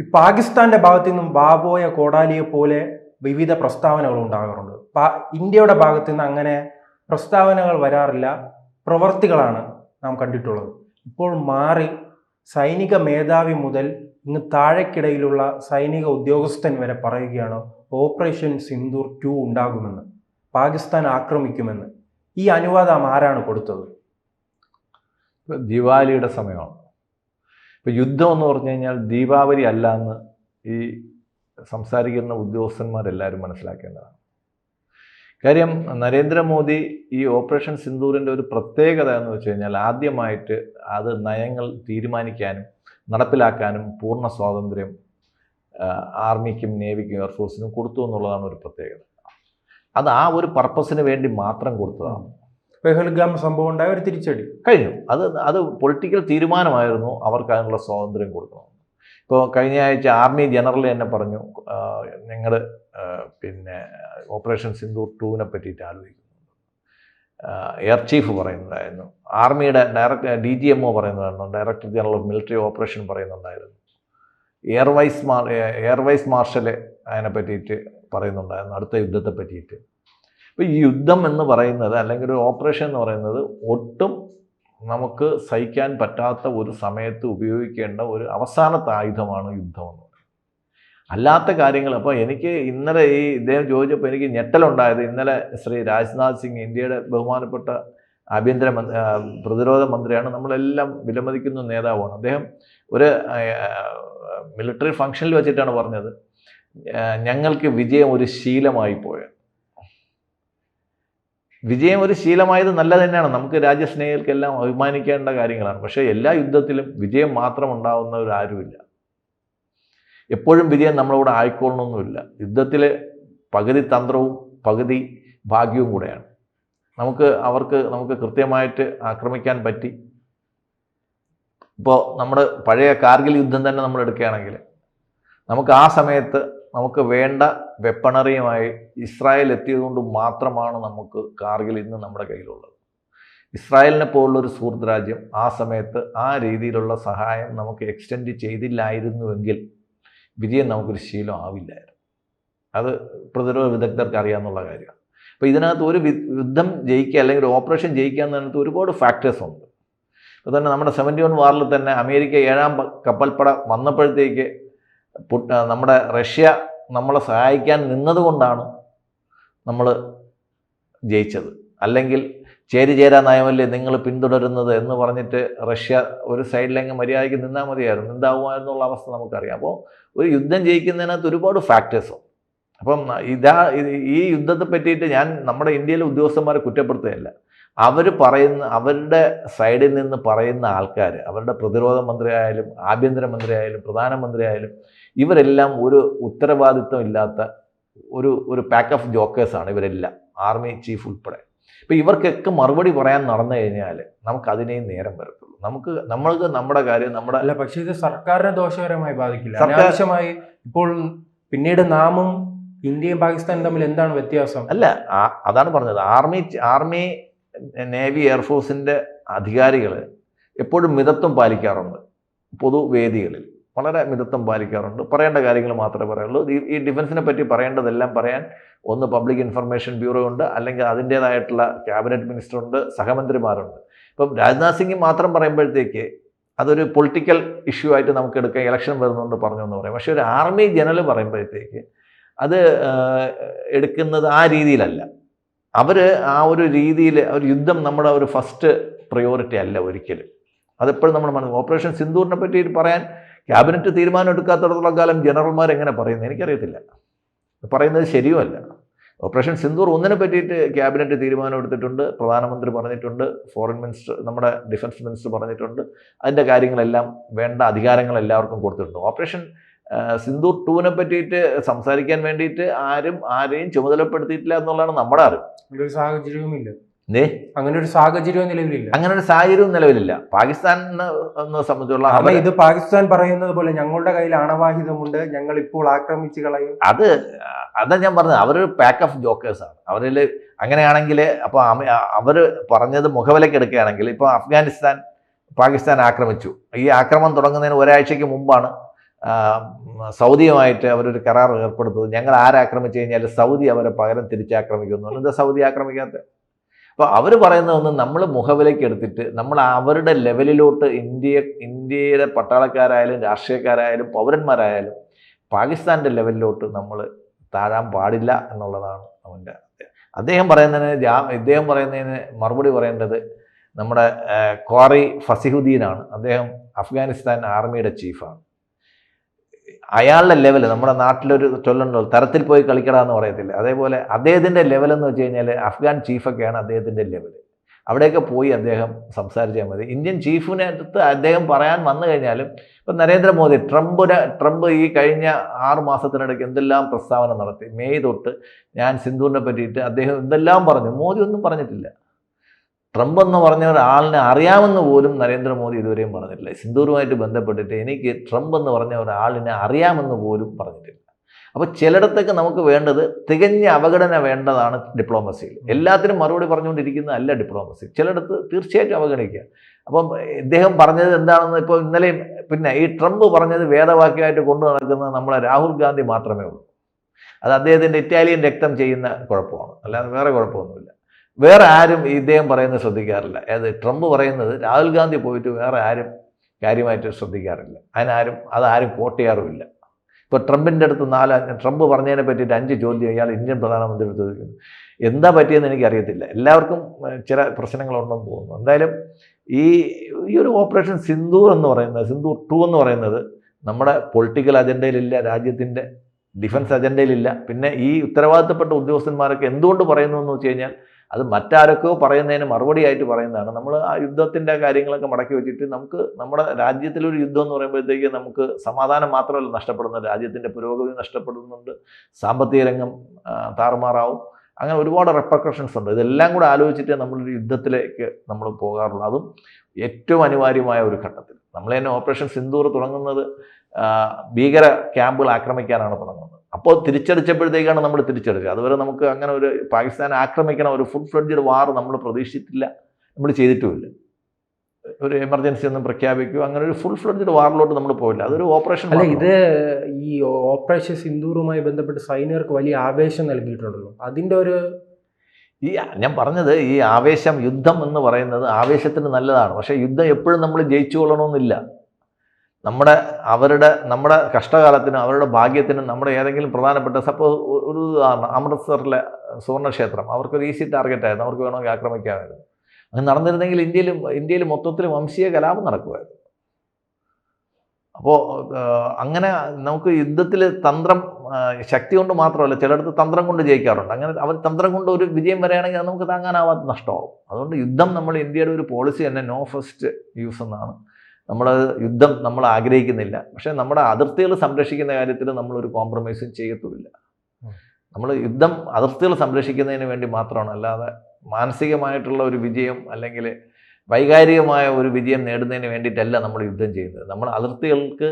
ഈ പാകിസ്ഥാന്റെ ഭാഗത്തു നിന്നും ബാബോയ കോടാലിയെ പോലെ വിവിധ പ്രസ്താവനകൾ ഉണ്ടാകാറുണ്ട്. ഇന്ത്യയുടെ ഭാഗത്തു നിന്ന് അങ്ങനെ പ്രസ്താവനകൾ വരാറില്ല. പ്രവർത്തികളാണ് നാം കണ്ടിട്ടുള്ളത്. ഇപ്പോൾ മാറി സൈനിക മേധാവി മുതൽ ഇന്ന് താഴെക്കിടയിലുള്ള സൈനിക ഉദ്യോഗസ്ഥൻ വരെ പറയുകയാണ് ഓപ്പറേഷൻ സിന്ദൂർ ടു ഉണ്ടാകുമെന്ന്. പാകിസ്ഥാൻ ആക്രമിക്കുമെന്ന്. ഈ അനുവാദം ആരാണ് കൊടുത്തത്? ദിവാലിയുടെ സമയമാണ്. ഇപ്പം യുദ്ധം എന്ന് പറഞ്ഞു കഴിഞ്ഞാൽ ദീപാവലി അല്ല എന്ന് ഈ സംസാരിക്കുന്ന ഉദ്യോഗസ്ഥന്മാരെല്ലാവരും മനസ്സിലാക്കേണ്ടതാണ്. കാര്യം നരേന്ദ്രമോദി ഈ ഓപ്പറേഷൻ സിന്ദൂറിന്റെ ഒരു പ്രത്യേകത എന്ന് വെച്ച് കഴിഞ്ഞാൽ ആദ്യമായിട്ട് അത് നയങ്ങൾ തീരുമാനിക്കാനും നടപ്പിലാക്കാനും പൂർണ സ്വാതന്ത്ര്യം ആർമിക്കും നേവിക്കും എയർഫോഴ്സിനും കൊടുത്തു എന്നുള്ളതാണ് ഒരു പ്രത്യേകത. അത് ആ ഒരു പർപ്പസിന് വേണ്ടി മാത്രം കൊടുത്തതാണ്. പെഹൽഗാം സംഭവം ഉണ്ടായ ഒരു തിരിച്ചടി. കഴിഞ്ഞു. അത് അത് പൊളിറ്റിക്കൽ തീരുമാനമായിരുന്നു അവർക്ക് അതിനുള്ള സ്വാതന്ത്ര്യം കൊടുക്കണം. ഇപ്പോൾ കഴിഞ്ഞ ആഴ്ച ആർമി ജനറൽ തന്നെ പറഞ്ഞു ഞങ്ങൾ പിന്നെ ഓപ്പറേഷൻ സിന്ദൂർ ടൂവിനെ പറ്റിയിട്ട് ആലോചിക്കുന്നു എയർ ചീഫ് പറയുന്നുണ്ടായിരുന്നു. ആർമിയുടെ director D G M O പറയുന്നുണ്ടായിരുന്നു. Director general of military operation പറയുന്നുണ്ടായിരുന്നു. എയർ വൈസ് മാർ എയർ വൈസ് മാർഷൽ അതിനെ പറ്റിയിട്ട് പറയുന്നുണ്ടായിരുന്നു അടുത്ത യുദ്ധത്തെ പറ്റിയിട്ട്. ഇപ്പോൾ ഈ യുദ്ധം എന്ന് പറയുന്നത് അല്ലെങ്കിൽ ഒരു ഓപ്പറേഷൻ എന്ന് പറയുന്നത് ഒട്ടും നമുക്ക് സഹിക്കാൻ പറ്റാത്ത ഒരു സമയത്ത് ഉപയോഗിക്കേണ്ട ഒരു അവസാനത്തെ ആയുധമാണ് യുദ്ധം എന്ന് അല്ലാത്ത കാര്യങ്ങൾ അപ്പോൾ എനിക്ക് ഇന്നലെ ഈ ഇദ്ദേഹം ചോദിച്ചപ്പോൾ എനിക്ക് ഞെട്ടലുണ്ടായത് ഇന്നലെ ശ്രീ രാജ്നാഥ് സിംഗ് ഇന്ത്യയുടെ ബഹുമാനപ്പെട്ട ആഭ്യന്തര പ്രതിരോധ മന്ത്രിയാണ്. നമ്മളെല്ലാം വിലമതിക്കുന്ന നേതാവാണ്. അദ്ദേഹം ഒരു മിലിറ്ററി ഫംഗ്ഷനിൽ വെച്ചിട്ടാണ് പറഞ്ഞത് ഞങ്ങൾക്ക് വിജയം ഒരു ശീലമായി പോയത്. വിജയം ഒരു ശീലമായത് നല്ലത് തന്നെയാണ്. നമുക്ക് രാജ്യസ്നേഹികൾക്കെല്ലാം അഭിമാനിക്കേണ്ട കാര്യങ്ങളാണ്. പക്ഷേ എല്ലാ യുദ്ധത്തിലും വിജയം മാത്രം ഉണ്ടാവുന്നവരാരുമില്ല എപ്പോഴും വിജയം നമ്മളോട് ആയിക്കൊള്ളണമെന്നില്ല യുദ്ധത്തിൽ പകുതി തന്ത്രവും പകുതി ഭാഗ്യവും കൂടെയാണ്. നമുക്ക് അവർക്ക് നമുക്ക് കൃത്യമായിട്ട് ആക്രമിക്കാൻ പറ്റി. ഇപ്പോൾ നമ്മുടെ പഴയ കാർഗിൽ യുദ്ധം തന്നെ നമ്മൾ എടുക്കുകയാണെങ്കിൽ നമുക്ക് ആ സമയത്ത് നമുക്ക് വേണ്ട വെപ്പണറിയുമായി ഇസ്രായേൽ എത്തിയതുകൊണ്ട് മാത്രമാണ് നമുക്ക് കാർഗിൽ ഇന്ന് നമ്മുടെ കയ്യിലുള്ളത്. ഇസ്രായേലിനെ പോലുള്ള ഒരു സുഹൃത്ത് രാജ്യം ആ സമയത്ത് ആ രീതിയിലുള്ള സഹായം നമുക്ക് എക്സ്റ്റെൻഡ് ചെയ്തില്ലായിരുന്നുവെങ്കിൽ വിജയം നമുക്കൊരു ശീലം ആവില്ലായിരുന്നു. അത് പ്രതിരോധ വിദഗ്ധർക്ക് അറിയാമെന്നുള്ള കാര്യമാണ്. അപ്പോൾ ഇതിനകത്ത് ഒരു യുദ്ധം ജയിക്കുക അല്ലെങ്കിൽ ഒരു ഓപ്പറേഷൻ ജയിക്കുക എന്നതിനകത്ത് ഒരുപാട് ഫാക്ടേഴ്സ് ഉണ്ട്. ഇപ്പോൾ തന്നെ നമ്മുടെ സെവന്റി വൺ വാറിൽ തന്നെ അമേരിക്ക ഏഴാം കപ്പൽപ്പട വന്നപ്പോഴത്തേക്ക് നമ്മുടെ റഷ്യ നമ്മളെ സഹായിക്കാൻ നിന്നതുകൊണ്ടാണ് നമ്മൾ ജയിച്ചത്. അല്ലെങ്കിൽ ചേരി ചേരാ നയമല്ലേ നിങ്ങൾ പിന്തുടരുന്നത് എന്ന് പറഞ്ഞിട്ട് റഷ്യ ഒരു സൈഡിലേക്ക് മര്യാദയ്ക്ക് നിന്നാൽ മതിയായിരുന്നു. എന്താകുമായിരുന്നുള്ള അവസ്ഥ നമുക്കറിയാം. അപ്പോൾ ഒരു യുദ്ധം ജയിക്കുന്നതിനകത്ത് ഒരുപാട് ഫാക്ടേഴ്സ് അപ്പം ഇതാ ഈ യുദ്ധത്തെ പറ്റിയിട്ട് ഞാൻ നമ്മുടെ ഇന്ത്യയിലെ ഉദ്യോഗസ്ഥന്മാരെ കുറ്റപ്പെടുത്തുകയല്ല. അവർ പറയുന്ന അവരുടെ സൈഡിൽ നിന്ന് പറയുന്ന ആൾക്കാർ അവരുടെ പ്രതിരോധ മന്ത്രിയായാലും ആഭ്യന്തരമന്ത്രി ആയാലും പ്രധാനമന്ത്രി ആയാലും ഇവരെല്ലാം ഒരു ഉത്തരവാദിത്വം ഇല്ലാത്ത ഒരു ഒരു പാക്ക് ഓഫ് ജോക്കേഴ്സാണ് ഇവരെല്ലാം ആർമി ചീഫ് ഉൾപ്പെടെ. ഇപ്പം ഇവർക്കൊക്കെ മറുപടി പറയാൻ നടന്നു കഴിഞ്ഞാൽ നമുക്ക് അതിനെയും നേരം വരത്തുള്ളൂ. നമുക്ക് നമ്മൾക്ക് നമ്മുടെ കാര്യം നമ്മുടെ അല്ല പക്ഷെ ഇത് സർക്കാരിനെ ദോഷകരമായി ബാധിക്കില്ല. സർക്കാർ- ഇപ്പോൾ പിന്നീട് നാമും ഇന്ത്യയും പാകിസ്ഥാനും തമ്മിൽ എന്താണ് വ്യത്യാസം? അല്ല അതാണ് പറഞ്ഞത്. ആർമി ആർമി നേവി എയർഫോഴ്സിന്റെ അധികാരികൾ എപ്പോഴും മിതത്വം പാലിക്കാറുണ്ട് പൊതുവേദികളിൽ. വളരെ മിതത്വം പാലിക്കാറുണ്ട്. പറയേണ്ട കാര്യങ്ങൾ മാത്രമേ പറയുള്ളൂ. ഈ ഡിഫൻസിനെ പറ്റി പറയേണ്ടതെല്ലാം പറയാൻ ഒന്ന് പബ്ലിക് ഇൻഫർമേഷൻ ബ്യൂറോ ഉണ്ട് അല്ലെങ്കിൽ അതിന്റേതായിട്ടുള്ള ക്യാബിനറ്റ് മിനിസ്റ്റർ ഉണ്ട് സഹമന്ത്രിമാരുണ്ട്. ഇപ്പം രാജ്നാഥ് സിംഗ് മാത്രം പറയുമ്പോഴത്തേക്ക് അതൊരു പൊളിറ്റിക്കൽ ഇഷ്യൂ ആയിട്ട് നമുക്ക് എടുക്കാം. ഇലക്ഷൻ വരുന്നുണ്ട് പറഞ്ഞു എന്ന് പറയും. പക്ഷേ ഒരു ആർമി ജനറൽ പറയുമ്പോഴത്തേക്ക് അത് എടുക്കുന്നത് ആ രീതിയിലല്ല. അവർ ആ ഒരു രീതിയിൽ ഒരു യുദ്ധം നമ്മുടെ ഒരു ഫസ്റ്റ് പ്രയോറിറ്റി അല്ല ഒരിക്കലും. അതെപ്പോഴും നമ്മൾ മനസ്സിൽ ഓപ്പറേഷൻ സിന്ദൂറിനെ പറ്റി പറയാൻ ക്യാബിനറ്റ് തീരുമാനം എടുക്കാത്തടത്തോളം കാലം ജനറൽമാർ എങ്ങനെ പറയുന്നത് എനിക്കറിയത്തില്ല. പറയുന്നത് ശരിയുമല്ല. ഓപ്പറേഷൻ സിന്ദൂർ ഒന്നിനെ പറ്റിയിട്ട് ക്യാബിനറ്റ് തീരുമാനം എടുത്തിട്ടുണ്ട് പ്രധാനമന്ത്രി പറഞ്ഞിട്ടുണ്ട് ഫോറിൻ മിനിസ്റ്റർ നമ്മുടെ ഡിഫൻസ് മിനിസ്റ്റർ പറഞ്ഞിട്ടുണ്ട്. അതിന്റെ കാര്യങ്ങളെല്ലാം വേണ്ട അധികാരങ്ങൾ എല്ലാവർക്കും കൊടുത്തിട്ടുണ്ട്. ഓപ്പറേഷൻ സിന്ദൂർ ടൂവിനെ പറ്റിയിട്ട് സംസാരിക്കാൻ വേണ്ടിയിട്ട് ആരും ആരെയും ചുമതലപ്പെടുത്തിയിട്ടില്ല എന്നുള്ളതാണ് നമ്മുടെ അറിവ്. അങ്ങനെ ഒരു സാഹചര്യവുമില്ല. ദേ. അങ്ങനെ ഒരു സാഹചര്യവും നിലവിലില്ല. അങ്ങനെ ഒരു സാഹചര്യവും നിലവിലില്ല. പാകിസ്ഥാനെ സംബന്ധിച്ചുള്ള ഇത് പാകിസ്ഥാൻ പറയുന്നത് പോലെ ഞങ്ങളുടെ കയ്യിൽ ആണവാഹിതമുണ്ട് ഞങ്ങൾ ഇപ്പോൾ ആക്രമിച്ചു കളയും. അത് അതാ ഞാൻ പറഞ്ഞത്. അവരൊരു പാക്ക് ഓഫ് ജോക്കേഴ്സ് ആണ്. അവരിൽ അങ്ങനെയാണെങ്കിൽ അപ്പോൾ അവർ പറഞ്ഞത് മുഖവിലയ്ക്ക് എടുക്കുകയാണെങ്കിൽ ഇപ്പോൾ അഫ്ഗാനിസ്ഥാൻ പാകിസ്ഥാൻ ആക്രമിച്ചു. ഈ ആക്രമണം തുടങ്ങുന്നതിന് ഒരാഴ്ചയ്ക്ക് മുമ്പാണ് സൗദിയുമായിട്ട് അവരൊരു കരാർ ഏർപ്പെടുത്തുന്നത്. ഞങ്ങൾ ആരാക്രമിച്ചു കഴിഞ്ഞാൽ സൗദി അവരെ പകരം തിരിച്ചാക്രമിക്കുന്നു. എന്താ സൗദി ആക്രമിക്കാത്ത അപ്പോൾ അവർ പറയുന്നതൊന്നും നമ്മൾ മുഖവിലേക്ക് എടുത്തിട്ട് നമ്മൾ അവരുടെ ലെവലിലോട്ട് ഇന്ത്യ ഇന്ത്യയുടെ പട്ടാളക്കാരായാലും രാഷ്ട്രീയക്കാരായാലും പൗരന്മാരായാലും പാകിസ്ഥാന്റെ ലെവലിലോട്ട് നമ്മൾ താഴാൻ പാടില്ല എന്നുള്ളതാണ് അവന്റെ അദ്ദേഹം പറയുന്നതിന് ജാ ഇദ്ദേഹം പറയുന്നതിന് മറുപടി പറയേണ്ടത് നമ്മുടെ ക്വാറി ഫസിഹുദ്ദീനാണ്. അദ്ദേഹം അഫ്ഗാനിസ്ഥാൻ ആർമിയുടെ ചീഫാണ് അയാളുടെ ലെവൽ നമ്മുടെ നാട്ടിലൊരു ചൊല്ലുണ്ടോ തരത്തിൽ പോയി കളിക്കട എന്ന് പറയത്തില്ല? അതേപോലെ അദ്ദേഹത്തിന്റെ ലെവൽ എന്ന് വെച്ച് കഴിഞ്ഞാൽ അഫ്ഗാൻ ചീഫൊക്കെയാണ് അദ്ദേഹത്തിന്റെ ലെവൽ അവിടെയൊക്കെ പോയി അദ്ദേഹം സംസാരിച്ചാൽ മതി. ഇന്ത്യൻ ചീഫിനെ അടുത്ത് അദ്ദേഹം പറയാൻ വന്നു കഴിഞ്ഞാലും ഇപ്പം നരേന്ദ്രമോദി ട്രംപിനെ ട്രംപ് ഈ കഴിഞ്ഞ ആറ് മാസത്തിനിടയ്ക്ക് എന്തെല്ലാം പ്രസ്താവന നടത്തി? മെയ് തൊട്ട് ഞാൻ സിന്ധുവിനെ പറ്റിയിട്ട് അദ്ദേഹം എന്തെല്ലാം പറഞ്ഞു? മോദി ഒന്നും പറഞ്ഞിട്ടില്ല. ട്രംപ് എന്ന് പറഞ്ഞ ഒരാളിനെ അറിയാമെന്ന് പോലും നരേന്ദ്രമോദി ഇതുവരെയും പറഞ്ഞിട്ടില്ല. സിന്ധൂറുമായിട്ട് ബന്ധപ്പെട്ടിട്ട് എനിക്ക് ട്രംപ് എന്ന് പറഞ്ഞ ഒരാളിനെ അറിയാമെന്ന് പോലും പറഞ്ഞിട്ടില്ല. അപ്പോൾ ചിലയിടത്തൊക്കെ നമുക്ക് വേണ്ടത് തികഞ്ഞ അവഗണന വേണ്ടതാണ് ഡിപ്ലോമസിയിൽ എല്ലാത്തിനും മറുപടി പറഞ്ഞുകൊണ്ടിരിക്കുന്നതല്ല ഡിപ്ലോമസി ചിലയിടത്ത് തീർച്ചയായിട്ടും അവഗണിക്കുക. അപ്പം ഇദ്ദേഹം പറഞ്ഞത് എന്താണെന്ന് ഇപ്പോൾ ഇന്നലെയും പിന്നെ ഈ ട്രംപ് പറഞ്ഞത് വേദവാക്യമായിട്ട് കൊണ്ടു നടക്കുന്നത് നമ്മളെ രാഹുൽ ഗാന്ധി മാത്രമേ ഉള്ളൂ. അത് അദ്ദേഹത്തിന്റെ ഇറ്റാലിയൻ രക്തം ചെയ്യുന്ന കുഴപ്പമാണ്. അല്ലാതെ വേറെ കുഴപ്പമൊന്നുമില്ല. വേറെ ആരും ഇദ്ദേഹം പറയുന്നത് ശ്രദ്ധിക്കാറില്ല. അതായത് ട്രംപ് പറയുന്നത് രാഹുൽ ഗാന്ധി പോയിട്ട് വേറെ ആരും കാര്യമായിട്ട് ശ്രദ്ധിക്കാറില്ല. അതിനാരും അതാരും കോട്ട് ചെയ്യാറുമില്ല. ഇപ്പോൾ ട്രംപിന്റെ അടുത്ത് നാല് ട്രംപ് പറഞ്ഞതിനെ പറ്റിയിട്ട് അഞ്ച് ചോദ്യം ഇയാൾ ഇന്ത്യൻ പ്രധാനമന്ത്രി ചോദിക്കുന്നു. എന്താ പറ്റിയെന്ന് എനിക്കറിയത്തില്ല. എല്ലാവർക്കും ചില പ്രശ്നങ്ങളുണ്ടെന്ന് തോന്നുന്നു. എന്തായാലും ഈ ഈ ഒരു ഓപ്പറേഷൻ സിന്ദൂർ എന്ന് പറയുന്നത് സിന്ദൂർ ടു എന്ന് പറയുന്നത് നമ്മുടെ പൊളിറ്റിക്കൽ അജണ്ടയിലില്ല രാജ്യത്തിന്റെ ഡിഫൻസ് അജണ്ടയിലില്ല. പിന്നെ ഈ ഉത്തരവാദിത്തപ്പെട്ട ഉദ്യോഗസ്ഥന്മാരൊക്കെ എന്തുകൊണ്ട് പറയുന്നു എന്ന് വെച്ച് കഴിഞ്ഞാൽ അത് മറ്റാരൊക്കെയോ പറയുന്നതിന് മറുപടിയായിട്ട് പറയുന്നതാണ്. നമ്മൾ ആ യുദ്ധത്തിന്റെ കാര്യങ്ങളൊക്കെ മടക്കി വെച്ചിട്ട് നമുക്ക് നമ്മുടെ രാജ്യത്തിലൊരു യുദ്ധം എന്ന് പറയുമ്പോഴത്തേക്ക് നമുക്ക് സമാധാനം മാത്രമല്ല നഷ്ടപ്പെടുന്നത്. രാജ്യത്തിന്റെ പുരോഗതി നഷ്ടപ്പെടുന്നുണ്ട്. സാമ്പത്തിക രംഗം താറുമാറാവും. അങ്ങനെ ഒരുപാട് റെപ്രക്കഷൻസ് ഉണ്ട്. ഇതെല്ലാം കൂടെ ആലോചിച്ചിട്ട് നമ്മളൊരു യുദ്ധത്തിലേക്ക് നമ്മൾ പോകാറുള്ളൂ. അതും ഏറ്റവും അനിവാര്യമായ ഒരു ഘട്ടത്തിൽ. നമ്മൾ തന്നെ ഓപ്പറേഷൻ സിന്ദൂർ തുടങ്ങുന്നത് ഭീകര ക്യാമ്പുകൾ ആക്രമിക്കാനാണ് തുടങ്ങുന്നത്. അപ്പോൾ തിരിച്ചടിച്ചപ്പോഴത്തേക്കാണ് നമ്മൾ തിരിച്ചെടുക്കുക. അതുവരെ നമുക്ക് അങ്ങനെ ഒരു പാകിസ്ഥാൻ ആക്രമിക്കണം ഒരു ഫുൾ ഫ്ലഡ്ജഡ് വാർ നമ്മൾ പ്രതീക്ഷിച്ചിട്ടില്ല. നമ്മൾ ചെയ്തിട്ടുമില്ല. ഒരു എമർജൻസി ഒന്നും പ്രഖ്യാപിക്കുക അങ്ങനെ ഒരു ഫുൾ ഫ്ലഡ്ജഡ് വാറിലോട്ട് നമ്മൾ പോയില്ല അതൊരു ഓപ്പറേഷൻ അല്ല ഇത് ഈ ഓപ്പറേഷൻ സിന്ദൂറുമായി ബന്ധപ്പെട്ട് സൈനികർക്ക് വലിയ ആവേശം നൽകിയിട്ടുണ്ടല്ലോ. അതിന്റെ ഒരു ഈ ഞാൻ പറഞ്ഞത് ഈ ആവേശം യുദ്ധം എന്ന് പറയുന്നത് ആവേശത്തിന് നല്ലതാണ്. പക്ഷേ യുദ്ധം എപ്പോഴും നമ്മൾ ജയിച്ചു കൊള്ളണമെന്നില്ല നമ്മുടെ അവരുടെ നമ്മുടെ കഷ്ടകാലത്തിനും അവരുടെ ഭാഗ്യത്തിനും നമ്മുടെ ഏതെങ്കിലും പ്രധാനപ്പെട്ട സപ്പോസ് ഒരു ഉദാഹരണം അമൃത്സറിലെ സുവർണക്ഷേത്രം. അവർക്കൊരു ഈസി ടാർഗറ്റ് ആയിരുന്നു. അവർക്ക് വേണമെങ്കിൽ ആക്രമിക്കാമായിരുന്നു. അങ്ങനെ നടന്നിരുന്നെങ്കിൽ ഇന്ത്യയിലും ഇന്ത്യയിൽ മൊത്തത്തിൽ വംശീയ കലാപം നടക്കുമായിരുന്നു. അപ്പോൾ അങ്ങനെ നമുക്ക് യുദ്ധത്തിൽ തന്ത്രം ശക്തി കൊണ്ട് മാത്രമല്ല ചിലയിടത്ത് തന്ത്രം കൊണ്ട് ജയിക്കാറുണ്ട്. അങ്ങനെ അവർ തന്ത്രം കൊണ്ട് ഒരു വിജയം വരികയാണെങ്കിൽ അത് നമുക്ക് താങ്ങാനാവാത്ത നഷ്ടമാവും. അതുകൊണ്ട് യുദ്ധം നമ്മൾ ഇന്ത്യയുടെ ഒരു പോളിസി തന്നെ നോ ഫസ്റ്റ് യൂസ് എന്നാണ് നമ്മൾ യുദ്ധം നമ്മൾ ആഗ്രഹിക്കുന്നില്ല. പക്ഷേ നമ്മുടെ അതിർത്തികൾ സംരക്ഷിക്കുന്ന കാര്യത്തിൽ നമ്മളൊരു കോംപ്രമൈസും ചെയ്യത്തുമില്ല. നമ്മൾ യുദ്ധം അതിർത്തികൾ സംരക്ഷിക്കുന്നതിന് വേണ്ടി മാത്രമാണ്. അല്ലാതെ മാനസികമായിട്ടുള്ള ഒരു വിജയം അല്ലെങ്കിൽ വൈകാരികമായ ഒരു വിജയം നേടുന്നതിന് വേണ്ടിയിട്ടല്ല നമ്മൾ യുദ്ധം ചെയ്യുന്നത്. നമ്മൾ അതിർത്തികൾക്ക്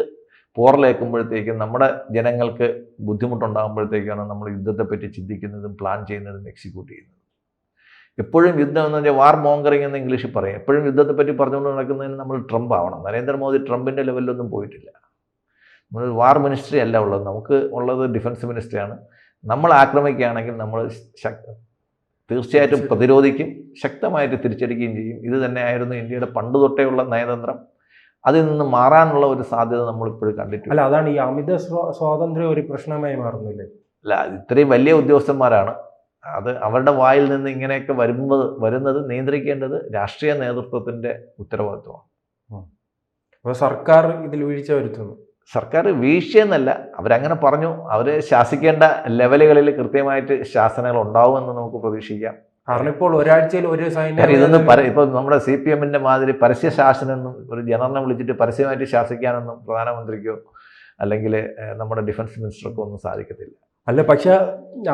പോറലേക്കുമ്പോഴത്തേക്കും നമ്മുടെ ജനങ്ങൾക്ക് ബുദ്ധിമുട്ടുണ്ടാകുമ്പോഴത്തേക്കാണ് നമ്മൾ യുദ്ധത്തെപ്പറ്റി ചിന്തിക്കുന്നതും പ്ലാൻ ചെയ്യുന്നതും എക്സിക്യൂട്ട് ചെയ്യുന്നതും. എപ്പോഴും യുദ്ധം എന്ന് പറഞ്ഞാൽ വാർ മോങ്കറിങ് എന്ന് ഇംഗ്ലീഷിൽ പറയും. എപ്പോഴും യുദ്ധത്തെ പറ്റി പറഞ്ഞുകൊണ്ട് നടക്കുന്നതിന് നമ്മൾ ട്രംപ് ആവണം. നരേന്ദ്രമോദി ട്രംപിന്റെ ലെവലിലൊന്നും പോയിട്ടില്ല. നമ്മൾ വാർ മിനിസ്ട്രി അല്ല ഉള്ളത്. നമുക്ക് ഉള്ളത് ഡിഫൻസ് മിനിസ്ട്രിയാണ് നമ്മൾ ആക്രമിക്കുകയാണെങ്കിൽ നമ്മൾ തീർച്ചയായിട്ടും പ്രതിരോധിക്കും ശക്തമായിട്ട് തിരിച്ചടിക്കുകയും ചെയ്യും. ഇത് തന്നെയായിരുന്നു ഇന്ത്യയുടെ പണ്ട് തൊട്ടേയുള്ള നയതന്ത്രം. അതിൽ നിന്ന് മാറാനുള്ള ഒരു സാധ്യത നമ്മളിപ്പോഴും കണ്ടിട്ടില്ല അല്ല അതാണ് ഈ അമിത സ്വാ- സ്വാതന്ത്ര്യം ഒരു പ്രശ്നമായി മാറുന്നില്ലേ? അല്ല ഇത്രയും വലിയ ഉദ്യോഗസ്ഥന്മാരാണ്. അത് അവരുടെ വായിൽ നിന്ന് ഇങ്ങനെയൊക്കെ വരുമ്പോൾ വരുന്നത് നിയന്ത്രിക്കേണ്ടത് രാഷ്ട്രീയ നേതൃത്വത്തിന്റെ ഉത്തരവാദിത്വമാണ്. അപ്പോൾ സർക്കാർ ഇതിൽ വീഴ്ച വരുത്തുന്നു. സർക്കാർ വീഴ്ചയെന്നല്ല അവരങ്ങനെ പറഞ്ഞു അവർ ശാസിക്കേണ്ട ലെവലുകളിൽ കൃത്യമായിട്ട് ശാസനകൾ ഉണ്ടാവുമെന്ന് നമുക്ക് പ്രതീക്ഷിക്കാം. കാരണം ഇപ്പോൾ ഒരാഴ്ചയിൽ ഒരു സൈന്യം ഇതൊന്നും ഇപ്പൊ നമ്മുടെ സി പി എമ്മിന്റെ മാതിരി പരസ്യ ശാസനമൊന്നും ഒരു ജനറലിനെ വിളിച്ചിട്ട് പരസ്യമായിട്ട് ശാസിക്കാനൊന്നും പ്രധാനമന്ത്രിക്കോ അല്ലെങ്കിൽ നമ്മുടെ ഡിഫൻസ് മിനിസ്റ്റർക്കോ ഒന്നും സാധിക്കത്തില്ല. അല്ല പക്ഷെ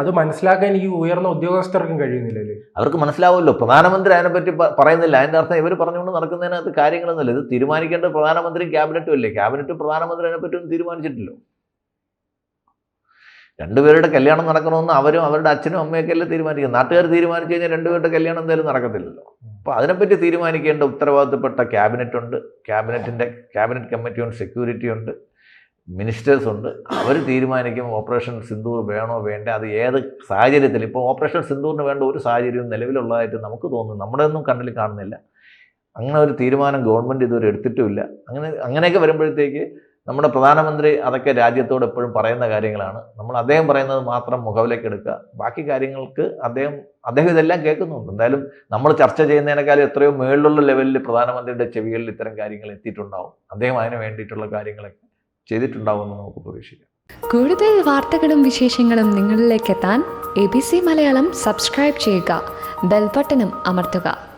അത് മനസ്സിലാക്കാൻ ഈ ഉയർന്ന ഉദ്യോഗസ്ഥർക്കും കഴിയുന്നില്ലല്ലേ അവർക്ക് മനസ്സിലാവുമല്ലോ. പ്രധാനമന്ത്രി അതിനെപ്പറ്റി പറ്റി പറയുന്നില്ല. അതിന്റെ അർത്ഥം ഇവർ പറഞ്ഞുകൊണ്ട് നടക്കുന്നതിനകത്ത് കാര്യങ്ങളൊന്നുമില്ല. ഇത് തീരുമാനിക്കേണ്ടത് പ്രധാനമന്ത്രിയും ക്യാബിനറ്റും അല്ലേ? ക്യാബിനറ്റ് പ്രധാനമന്ത്രി അതിനെപ്പറ്റി ഒന്നും തീരുമാനിച്ചിട്ടില്ലോ. രണ്ടുപേരുടെ കല്യാണം നടക്കണമെന്ന് അവരും അവരുടെ അച്ഛനും അമ്മയൊക്കെ അല്ലേ തീരുമാനിക്കും നാട്ടുകാർ തീരുമാനിച്ചു കഴിഞ്ഞാൽ രണ്ടുപേരുടെ കല്യാണം എന്തായാലും നടക്കത്തില്ലല്ലോ. അപ്പോൾ അതിനെപ്പറ്റി തീരുമാനിക്കേണ്ട ഉത്തരവാദിത്തപ്പെട്ട ക്യാബിനറ്റ് ഉണ്ട് ക്യാബിനറ്റിന്റെ ക്യാബിനറ്റ് കമ്മിറ്റി ഉണ്ട് സെക്യൂരിറ്റി ഉണ്ട് മിനിസ്റ്റേഴ്സ് ഉണ്ട്. അവർ തീരുമാനിക്കും ഓപ്പറേഷൻ സിന്ദൂർ വേണോ വേണ്ട? അത് ഏത് സാഹചര്യത്തിൽ? ഇപ്പോൾ ഓപ്പറേഷൻ സിന്ദൂറിന് വേണ്ട ഒരു സാഹചര്യവും നിലവിലുള്ളതായിട്ട് നമുക്ക് തോന്നുന്നു. നമ്മുടെ ഒന്നും കണ്ണിൽ കാണുന്നില്ല. അങ്ങനെ ഒരു തീരുമാനം ഗവൺമെന്റ് ഇതുവരെ എടുത്തിട്ടുമില്ല. അങ്ങനെ അങ്ങനെയൊക്കെ വരുമ്പോഴത്തേക്ക് നമ്മുടെ പ്രധാനമന്ത്രി അതൊക്കെ രാജ്യത്തോട് എപ്പോഴും പറയുന്ന കാര്യങ്ങളാണ്. നമ്മൾ അദ്ദേഹം പറയുന്നത് മാത്രം മുഖവിലേക്ക് എടുക്കുക. ബാക്കി കാര്യങ്ങൾക്ക് അദ്ദേഹം അദ്ദേഹം ഇതെല്ലാം കേൾക്കുന്നുണ്ട്. എന്തായാലും നമ്മൾ ചർച്ച ചെയ്യുന്നതിനേക്കാളും എത്രയോ മേളിലുള്ള ലെവലിൽ പ്രധാനമന്ത്രിയുടെ ചെവികളിൽ ഇത്തരം കാര്യങ്ങൾ എത്തിയിട്ടുണ്ടാവും. അദ്ദേഹം അതിന് വേണ്ടിയിട്ടുള്ള കാര്യങ്ങളൊക്കെ. ചെയ്തിട്ടുണ്ടാവുമെന്ന് നമുക്ക് പ്രതീക്ഷിക്കാം. കൂടുതൽ വാർത്തകളും വിശേഷങ്ങളും നിങ്ങളിലേക്ക് എത്താൻ A B C Malayalam subscribe ചെയ്യുക. ബെൽബട്ടനും അമർത്തുക.